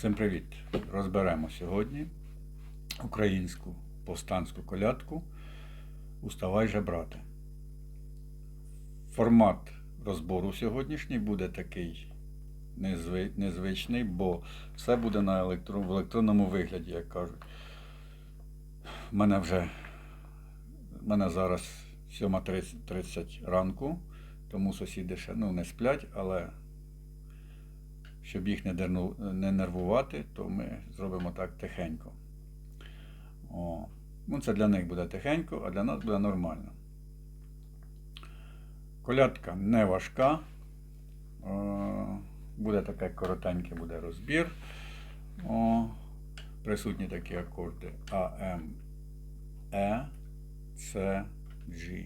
Всім привіт! Розберемо сьогодні українську повстанську колядку Уставай же, брате. Формат розбору сьогоднішній буде такий незвичний, бо все буде на електро... в електронному вигляді, як кажуть. У мене вже в мене зараз 7.30 ранку, тому сусіди ще ну, не сплять, але щоб їх не, не нервувати, то ми зробимо так тихенько. О. Ну, це для них буде тихенько, а для нас буде нормально. Колядка не важка. Буде таке коротенький буде розбір. О, присутні такі акорди А, М, Е, С, G.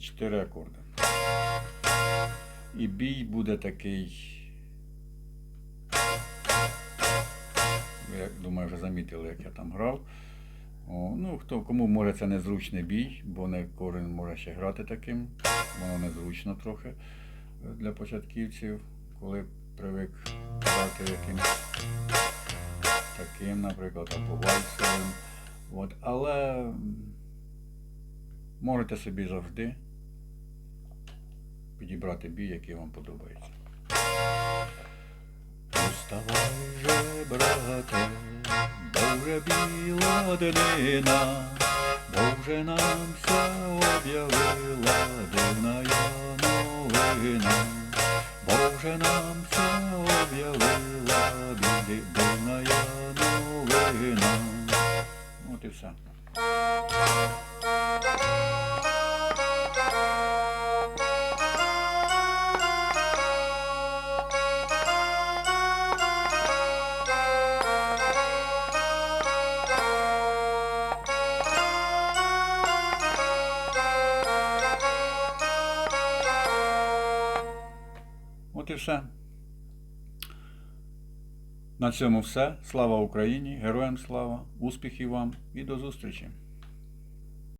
Чотири акорди. І бій буде такий. Я думаю, вже замітили, як я там грав. О, ну, хто, кому може це незручний бій, бо не кожен може ще грати таким. Воно незручно трохи для початківців, коли привик грати якимось таким, наприклад, або вальсовим. От, але можете собі завжди підібрати бій, який вам подобається. Уставай же, брате, бо вже біла днина, бо вже нам вся об'явила дивна новина, бо вже нам вся об'явила ди- дивна новина. От і все. От і все. На цьому все. Слава Україні! Героям слава! Успіхів вам і до зустрічі!